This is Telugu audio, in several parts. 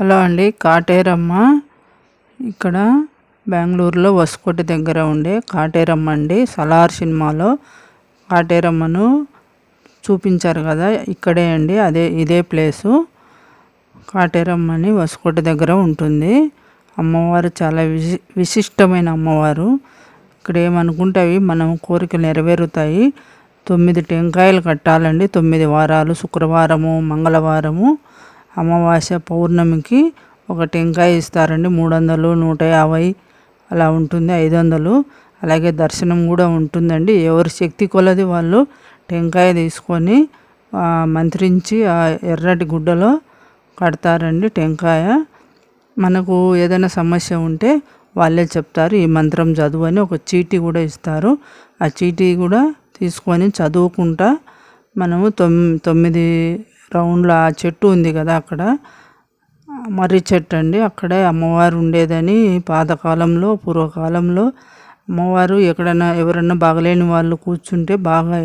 హలో అండి కాటేరమ్మ. ఇక్కడ బెంగళూరులో వసుకోటి దగ్గర ఉండే కాటేరమ్మ అండి సలార్ సినిమాలో. కాటేరమ్మను చూపించారు కదా ఇక్కడే అండి అదే ఇదే ప్లేసు. కాటేరమ్మని వసుకోటి దగ్గర ఉంటుంది. అమ్మవారు చాలా విశి విశిష్టమైన అమ్మవారు. ఇక్కడ ఏమనుకుంటే అవి మనం కోరికలు నెరవేరుతాయి. తొమ్మిది టెంకాయలు కట్టాలండి తొమ్మిది వారాలు శుక్రవారము మంగళవారము. అమావాస్య పౌర్ణమికి ఒక టెంకాయ ఇస్తారండి. మూడు వందలు నూట యాభై అలా ఉంటుంది ఐదు వందలు అలాగే దర్శనం కూడా ఉంటుందండి. ఎవరి శక్తి కొలది వాళ్ళు టెంకాయ తీసుకొని మంత్రించి ఆ ఎర్రటి గుడ్డలో కడతారండి టెంకాయ. మనకు ఏదైనా సమస్య ఉంటే వాళ్ళే చెప్తారు. ఈ మంత్రం చదువు అని ఒక చీటీ కూడా ఇస్తారు. ఆ చీటీ కూడా తీసుకొని చదువుకుంటా మనము తొమ్మి తొమ్మిది గ్రౌండ్లో ఆ చెట్టు ఉంది కదా అక్కడ. మర్రి చెట్టు అండి. అక్కడే అమ్మవారు ఉండేదని పాతకాలంలో పూర్వకాలంలో అమ్మవారు ఎక్కడైనా ఎవరన్నా బాగలేని వాళ్ళు కూర్చుంటే బాగా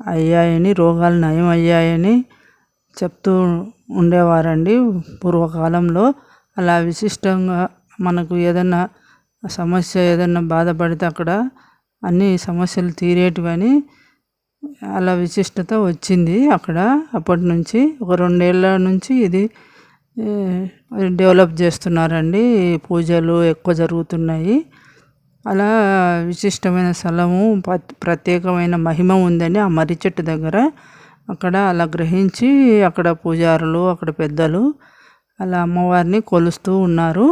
అయ్యాయని రోగాలు నయం అయ్యాయని చెప్తూ ఉండేవారండి పూర్వకాలంలో. అలా విశిష్టంగా మనకు ఏదన్నా సమస్య ఏదన్నా బాధపడితే అక్కడ అన్ని సమస్యలు తీరేటివని అలా విశిష్టత వచ్చింది అక్కడ. అప్పటి నుంచి ఒక రెండేళ్ళ నుంచి ఇది డెవలప్ చేస్తున్నారండి. పూజలు ఎక్కువ జరుగుతున్నాయి. అలా విశిష్టమైన స్థలము ప్రత్యేకమైన మహిమ ఉందని ఆ మర్రి చెట్టు దగ్గర అక్కడ అలా గ్రహించి అక్కడ పూజారులు అక్కడ పెద్దలు అలా అమ్మవారిని కొలుస్తూ ఉన్నారు.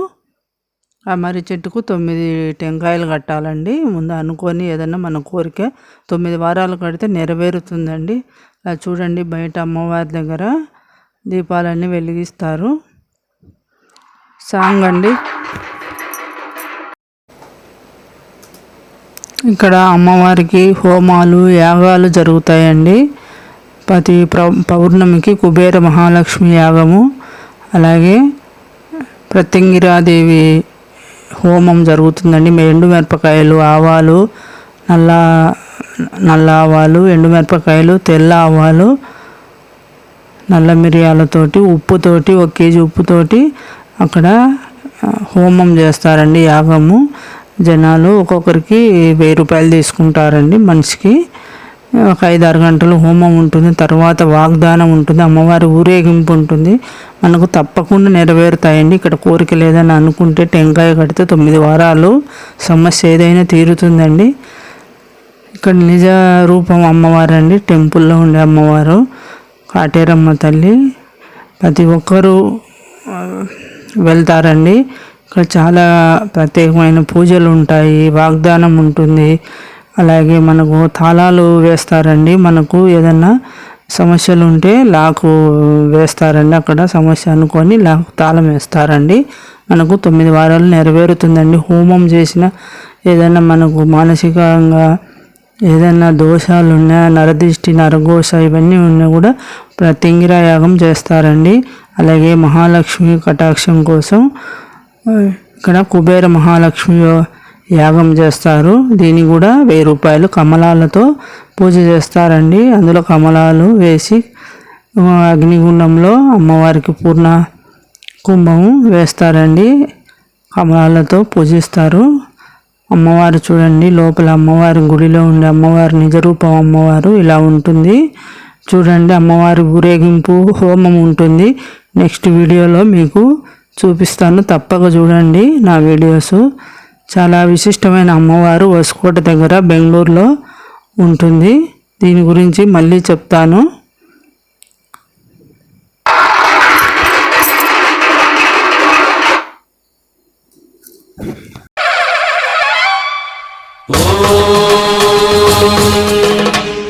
ఆ మర్రి చెట్టుకు తొమ్మిది టెంకాయలు కట్టాలండి. ముందు అనుకొని ఏదన్నా మన కోరిక తొమ్మిది వారాలు కడితే నెరవేరుతుందండి. అలా చూడండి బయట అమ్మవారి దగ్గర దీపాలన్నీ వెలిగిస్తారు. సాంగ్ అండి. ఇక్కడ అమ్మవారికి హోమాలు యాగాలు జరుగుతాయండి. ప్రతి పౌర్ణమికి కుబేర మహాలక్ష్మి యాగము. అలాగే ప్రత్యంగిరాదేవి హోమం జరుగుతుందండి. ఎండు మిరపకాయలు ఆవాలు నల్ల నల్ల ఆవాలు ఎండుమిరపకాయలు తెల్ల ఆవాలు నల్ల మిరియాలతోటి ఉప్పుతోటి ఒక కేజీ ఉప్పుతోటి అక్కడ హోమం చేస్తారండి యాగము. జనాలు ఒక్కొక్కరికి వెయ్యి రూపాయలు తీసుకుంటారండి మనిషికి. ఒక ఐదు ఆరు గంటలు హోమం ఉంటుంది తర్వాత వాగ్దానం ఉంటుంది అమ్మవారి ఊరేగింపు ఉంటుంది. మనకు తప్పకుండా నెరవేరుతాయండి. ఇక్కడ కోరిక లేదని అనుకుంటే టెంకాయ కడితే తొమ్మిది వారాలు సమస్య ఏదైనా తీరుతుందండి. ఇక్కడ నిజ రూపం అమ్మవారు అండి టెంపుల్లో ఉండే అమ్మవారు కాటేరమ్మ తల్లి. ప్రతి ఒక్కరూ వెళ్తారండి. ఇక్కడ చాలా ప్రత్యేకమైన పూజలు ఉంటాయి వాగ్దానం ఉంటుంది. అలాగే మనకు తాళాలు వేస్తారండి. మనకు ఏదన్నా సమస్యలు ఉంటే లాకు వేస్తారండి. అక్కడ సమస్య అనుకొని లాకు తాళం వేస్తారండి. మనకు తొమ్మిది వారాలు నెరవేరుతుందండి. హోమం చేసిన ఏదైనా మనకు మానసికంగా ఏదైనా దోషాలు ఉన్నా నరదిష్టి నరఘోష ఇవన్నీ ఉన్నా కూడా ప్రత్యంగిరా యాగం చేస్తారండి. అలాగే మహాలక్ష్మి కటాక్షం కోసం ఇక్కడ కుబేర మహాలక్ష్మి యాగం చేస్తారు. దీన్ని కూడా వెయ్యి రూపాయలు కమలాలతో పూజ చేస్తారండి. అందులో కమలాలు వేసి అగ్నిగుండంలో అమ్మవారికి పూర్ణ కుంభం వేస్తారండి. కమలాలతో పూజిస్తారు. అమ్మవారు చూడండి లోపల అమ్మవారి గుడిలో ఉండే అమ్మవారి నిజరూపం అమ్మవారు ఇలా ఉంటుంది. చూడండి అమ్మవారి ఊరేగింపు హోమం ఉంటుంది. నెక్స్ట్ వీడియోలో మీకు చూపిస్తాను. తప్పక చూడండి నా వీడియోస్. చాలా విశిష్టమైన అమ్మవారు వసుకోట దగ్గర బెంగళూరులో ఉంటుంది. దీని గురించి మళ్ళీ చెప్తాను.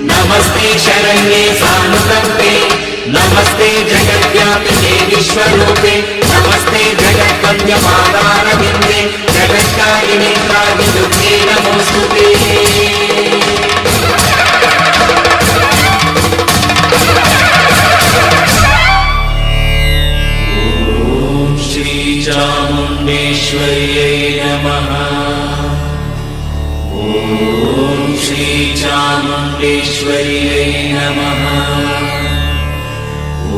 నమస్తే जगत्कारिणे काविदुर्गे नमोऽस्तु ते ॐ श्रीचामुण्डेश्वर्यै नमः ॐ श्रीचामुण्डेश्वर्यै नमः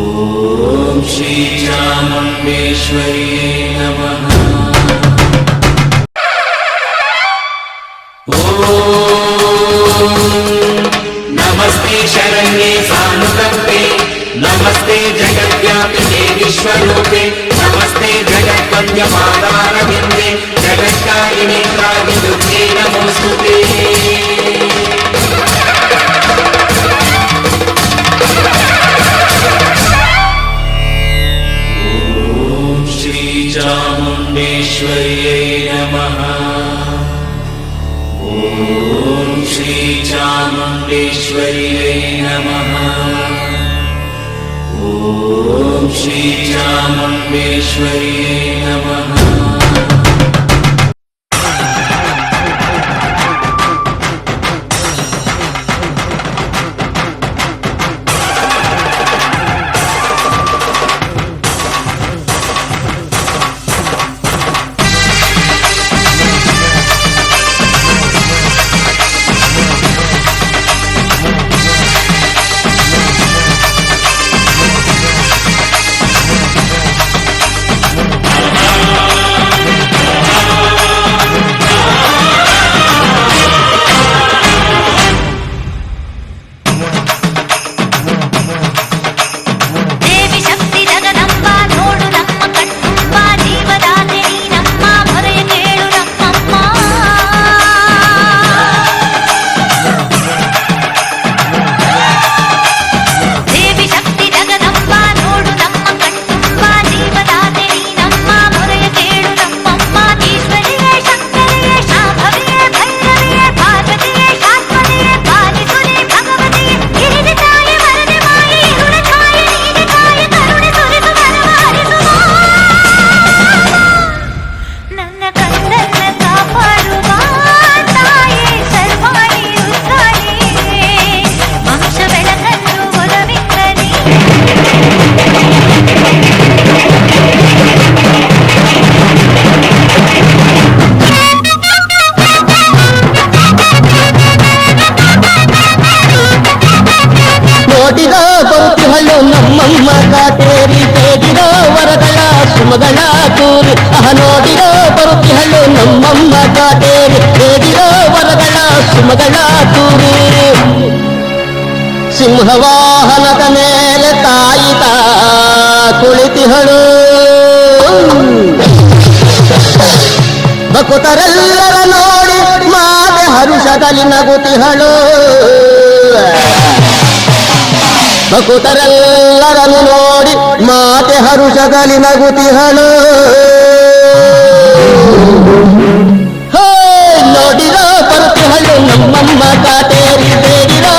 ॐ श्रीचामुण्डेश्वर्यै नमः నమస్తే శరణ్యే సానుకంపే నమస్తే జగద్వ్యాపినే విశ్వరూపే నమస్తే జగత్పద్యమాదారవిందే జగత్కారిణే కావిదుఖే నమోస్తు. श्रीचामुण्डेश्वर्यै नमः। ॐ श्रीचामुण्डेश्वर्यै नमः ನೋಡಿದ ಬರುತಿಹಳು ನಮ್ಮಮ್ಮ ಕಾಟೇರಿ ಬೇಡಿದ ವರಗಳ ಸುಮಗಳ ತೂರಿ ಅಹ ನೋಡಿದ ಬರುತಿಹಳು ನಮ್ಮಮ್ಮ ಕಾಟೇರಿ ಬೇಡಿದ ವರಗಳ ಸುಮಗಳ ತೂರಿ ಸಿಂಹವಾಹನದ ಮೇಲೆ ತಾಯಿತ ಕುಳಿತಿಹಳು ಬಕುತರೆಲ್ಲರ ನೋಡಿ ಮಾತೆ ಹರುಷದಲ್ಲಿ ನಗುತಿಹಳು ಭಕುತರೆಲ್ಲರನ್ನು ನೋಡಿ ಮಾತೆ ಹರುಷದಲ್ಲಿ ನಗುತಿಹಳು ನೋಡಿರೋ ಬರುತ್ತಿಹಳು ನಮ್ಮಮ್ಮ ಕಾತೇರಿ ಬೇಡಿರೋ